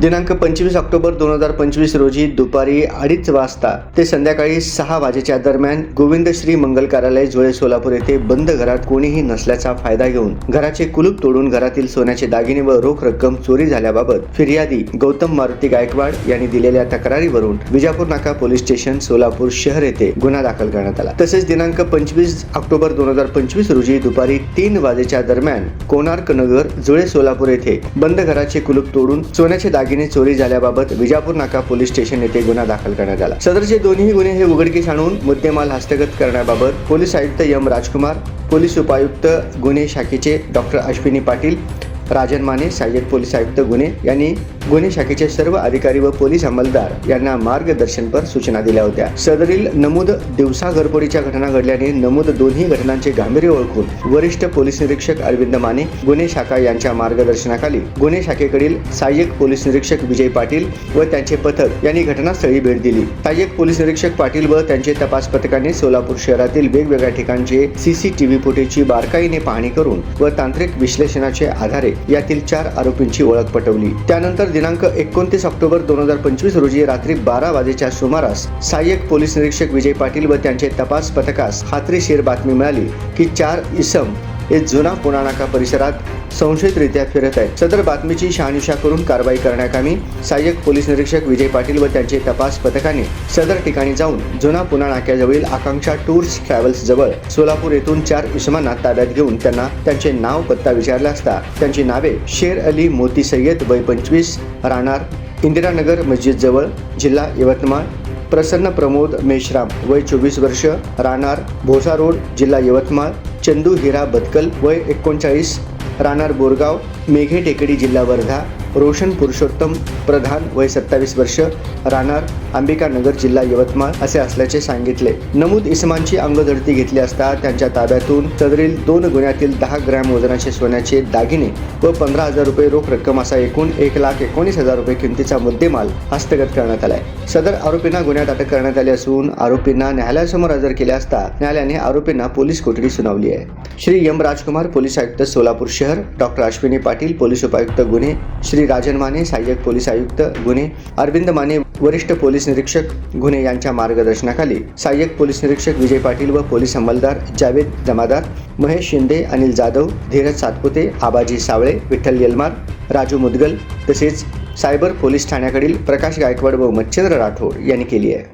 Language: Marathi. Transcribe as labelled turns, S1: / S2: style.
S1: दिनांक पंचवीस ऑक्टोबर दोन हजार पंचवीस रोजी दुपारी अडीच वाजता ते संध्याकाळी सहा वाजेच्या दरम्यान गोविंद श्री मंगल कार्यालय जुळे सोलापूर येथे बंद घरात कोणीही नसल्याचा फायदा घेऊन घराचे कुलूप तोडून घरातील सोन्याचे दागिने व रोख रक्कम चोरी झाल्याबाबत फिर्यादी गौतम मारुती गायकवाड यांनी दिलेल्या तक्रारीवरून विजापूर नाका पोलीस स्टेशन सोलापूर शहर येथे गुन्हा दाखल करण्यात आला. तसेच दिनांक पंचवीस ऑक्टोबर दोन हजार पंचवीस रोजी दुपारी तीन वाजेच्या दरम्यान कोणार्क नगर जुळे सोलापूर येथे बंद घराचे कुलूप तोडून सोन्याचे दागिने चोरी झाल्याबाबत विजापूर नाका पोलीस स्टेशन येथे गुन्हा दाखल करण्यात आला. सदरचे दोन्ही गुन्हे हे उघडकीस आणून मुद्देमाल हस्तगत करण्याबाबत पोलीस आयुक्त एम राजकुमार पोलीस उपायुक्त गुन्हे शाखेचे डॉक्टर अश्विनी पाटील राजन माने सहाय्यक पोलीस आयुक्त गुन्हे यांनी गुन्हे शाखेचे सर्व अधिकारी व पोलीस अंमलदार यांना मार्गदर्शनपर सूचना दिल्या होत्या. सदरील नमूद दिवसा घरफोडीच्या घटना घडल्याने नमूद दोन्ही घटनांचे गांभीर्य ओळखून वरिष्ठ पोलीस निरीक्षक अरविंद माने गुन्हे शाखा यांच्या मार्गदर्शनाखाली गुन्हे शाखेकडील सहाय्यक पोलीस निरीक्षक विजय पाटील व त्यांचे पथक यांनी घटनास्थळी भेट दिली. सहाय्यक पोलीस निरीक्षक पाटील व त्यांचे तपास पथकाने सोलापूर शहरातील वेगवेगळ्या ठिकाणचे सीसीटीव्ही फुटेजची बारकाईने पाहणी करून व तांत्रिक विश्लेषणाचे आधारे यातील चार आरोपींची ओळख पटवली. त्यानंतर दिनांक एकोणतीस ऑक्टोबर दोन हजार पंचवीस रोजी रात्री बारा वाजेच्या सुमारास सहाय्यक पोलीस निरीक्षक विजय पाटील व त्यांचे तपास पथकास खात्रीशीर बातमी मिळाली की चार इसम हे जुना पुणानाका परिसरात संशयितरित्या फिरत आहेत. सदर बातमीची शहानिशा करून कारवाई करण्याकामी सहाय्यक पोलीस निरीक्षक विजय पाटील व त्यांचे तपास पथकाने सदर ठिकाणी जाऊन जुना पुणा नाक्याजवळील आकांक्षा टूर्स ट्रॅव्हल्स जवळ सोलापूर येथून चार इसमांना ताब्यात घेऊन त्यांना त्यांचे नाव पत्ता विचारला असता. त्यांची नावे शेर अली मोती सय्यद वय पंचवीस राहणार इंदिरानगर मस्जिद जवळ जिल्हा यवतमाळ प्रसन्न प्रमोद मेश्राम वय चोवीस वर्ष राहणार भोसा रोड जिल्हा यवतमाळ चंदू हिरा बदकल वय एकोणचाळीस राहणार बोरगाव. मेघे टेकडी जिल्हा वर्धा रोशन पुरुषोत्तम प्रधान वय सत्तावीस वर्ष राहणार अंबिकानगर जिल्हा यवतमाळ असे असल्याचे सांगितले. नमूद इसमांची अंगधडती घेतली असता त्यांच्या ताब्यातून सदरील दोन गुन्ह्यातील दहा ग्रॅम वजनाचे सोन्याचे दागिने व पंधरा हजार रुपये रोख रक्कम असा एकूण एक लाख एकोणीस हजार रुपये किमतीचा मुद्देमाल हस्तगत करण्यात आलाय. सदर आरोपींना गुन्ह्यात अटक करण्यात आली असून आरोपींना न्यायालयासमोर हजर केले असता न्यायालयाने आरोपींना पोलीस कोठडी सुनावली आहे. श्री यम राजकुमार पोलीस आयुक्त सोलापूर शहर डॉक्टर अश्विनी पाटील पोलीस उपायुक्त गुन्हे श्री राजन माने सहाय्यक पोलीस आयुक्त गुन्हे अरविंद माने वरिष्ठ पोलीस निरीक्षक गुन्हे यांच्या मार्गदर्शनाखाली सहाय्यक पोलीस निरीक्षक विजय पाटील व पोलीस अंमलदार जावेद जमादार महेश शिंदे अनिल जाधव धीरज सातपुते आबाजी सावळे विठ्ठल येलमार राजू मुदगल तसेच सायबर पोलीस ठाण्याकडील प्रकाश गायकवाड व मच्छिंद्र राठोड यांनी केली आहे.